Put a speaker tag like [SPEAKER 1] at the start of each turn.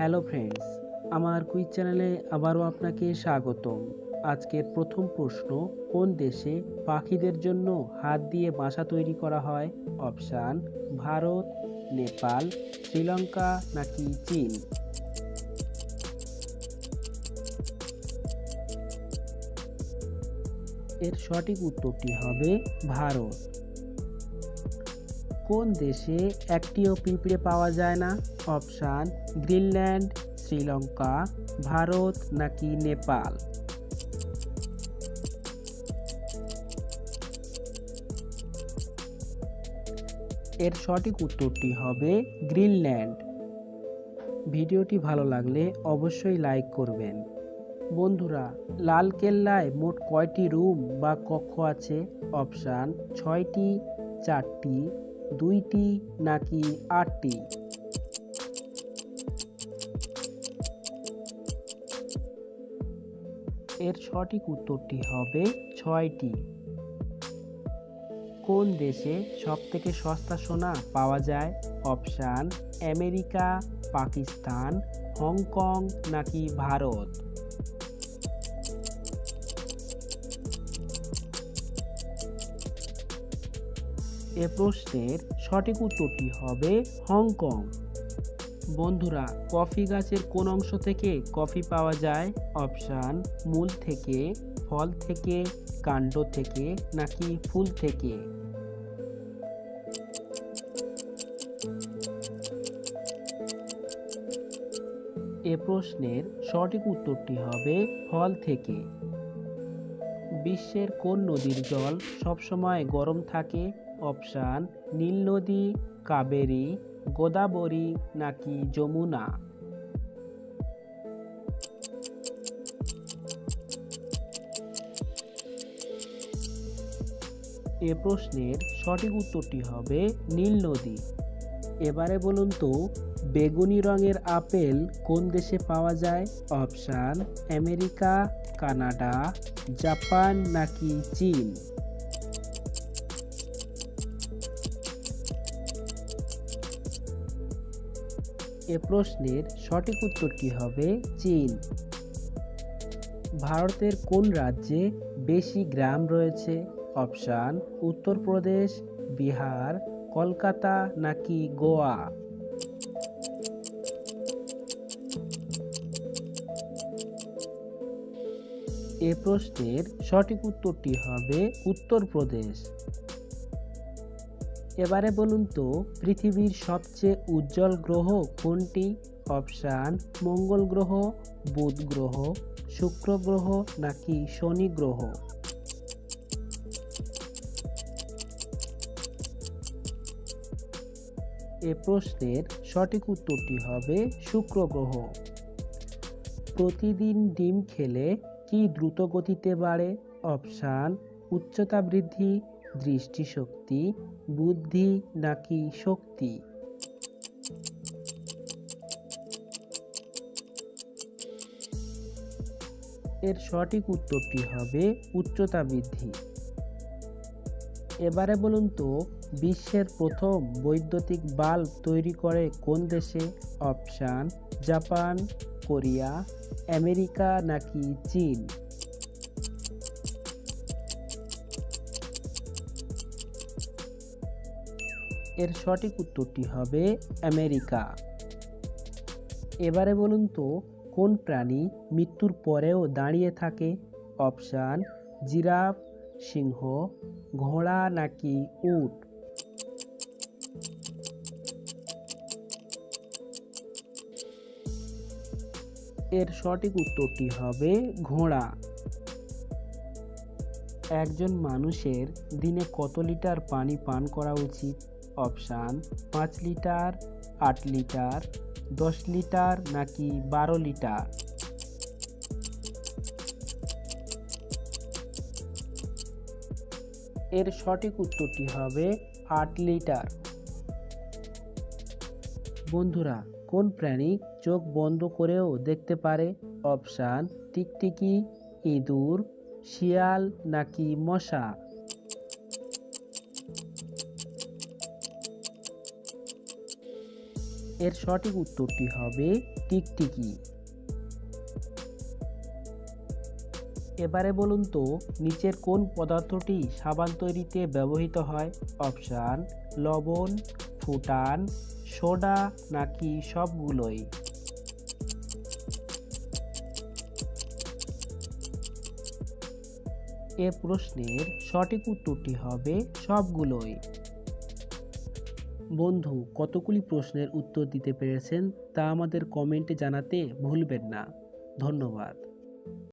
[SPEAKER 1] Hello friends, আমার quiz চ্যানেলে আবারও আপনাকে স্বাগতম। আজকের প্রথম প্রশ্ন, কোন দেশে পাখিদের জন্য হাত দিয়ে বাসা তৈরি করা হয়? অপশান, ভারত, নেপাল, শ্রীলঙ্কা নাকি চীন? এর সঠিক উত্তরটি হবে ভারত। কোন দেশে একটিও পিঁপড়ে পাওয়া যায় না? অপশান, গ্রিনল্যান্ড, শ্রীলঙ্কা, ভারত নাকি নেপাল? এর সঠিক উত্তরটি হবে গ্রিনল্যান্ড। ভিডিওটি ভালো লাগলে অবশ্যই লাইক করবেন। বন্ধুরা, লাল কেল্লায় মোট কয়টি রুম বা কক্ষ আছে? অপশান, ছয়টি, চারটি। দুইটি নাকি আটটি? এর সঠিক উত্তরটি হবে ছয়টি। কোন দেশে সবথেকে সস্তা সোনা পাওয়া যায়? অপশান, আমেরিকা, পাকিস্তান, হংকং নাকি ভারত? এ প্রশ্নের সঠিক উত্তরটি হবে হংকং। বন্ধুরা, কফি গাছের কোন অংশ থেকে কফি পাওয়া যায়? অপশান, মূল থেকে, ফল থেকে, কাণ্ড থেকে, নাকি ফুল থেকে? এ প্রশ্নের সঠিক উত্তরটি হবে ফল থেকে। বিশ্বের কোন নদীর জল সবসময় গরম থাকে? অপশান, নীল নদী, কাবেরী, গোদাবরী নাকি যমুনা? এ প্রশ্নের সঠিক উত্তরটি হবে নীল নদী। এবারে বলুন তো, বেগুনি রঙের আপেল কোন দেশে পাওয়া যায়? অপশান, আমেরিকা, কানাডা, জাপান নাকি চীন? এ প্রশ্নের সঠিক উত্তরটি হবে? চীন। ভারতের কোন রাজ্যে বেশি গ্রাম রয়েছে? অপশান, উত্তরপ্রদেশ, বিহার, কলকাতা নাকি গোয়া? এ প্রশ্নের সঠিক উত্তরটি হবে উত্তরপ্রদেশ। এবারে বলুন তো, পৃথিবীর সবচেয়ে উজ্জ্বল গ্রহ কোনটি? অপশান, মঙ্গল গ্রহ, বুধ গ্রহ, শুক্র গ্রহ নাকি শনি গ্রহ? এ প্রশ্নের সঠিক উত্তরটি হবে শুক্র গ্রহ। প্রতিদিন ডিম খেলে কি দ্রুত গতিতে বাড়ে? অপশান, উচ্চতা বৃদ্ধি দৃষ্টিশক্তি, বুদ্ধি নাকি শক্তি? এর সঠিক উত্তরটি হবে উচ্চতা বৃদ্ধি। এবারে বলুন তো, বিশ্বের প্রথম বৈদ্যুতিক বাল্ব তৈরি করে কোন দেশে? অপশান, জাপান, কোরিয়া, আমেরিকা নাকি চীন? এর সঠিক উত্তরটি হবে আমেরিকা। এবারে বলুন তো, কোন প্রাণী মৃত্যুর পরেও দাঁড়িয়ে থাকে? অপশান, জিরাফ, সিংহ, ঘোড়া নাকি উট? এর সঠিক উত্তরটি হবে ঘোড়া। একজন মানুষের দিনে কত লিটার পানি পান করা উচিত? অপশান পাঁচ লিটার, আট লিটার, দশ লিটার নাকি বারো লিটার? এর সঠিক উত্তরটি হবে আট লিটার। বন্ধুরা, কোন প্রাণী চোখ বন্ধ করেও দেখতে পারে? অপশান, টিকটিকি, ইঁদুর, শিয়াল নাকি মশা? এর সঠিক উত্তরটি হবে টিকটিকি। এবারে বলুন তো, নিচের কোন পদার্থটি সাবান তৈরিতে ব্যবহৃত হয়? অপশান, লবণ, ফুটান, সোডা নাকি সবগুলোই? এ প্রশ্নের সঠিক উত্তরটি হবে সবগুলোই। বন্ধু কতগুলি প্রশ্নের উত্তর দিতে পেরেছেন তা আমাদের কমেন্টে জানাতে ভুলবেন না। ধন্যবাদ।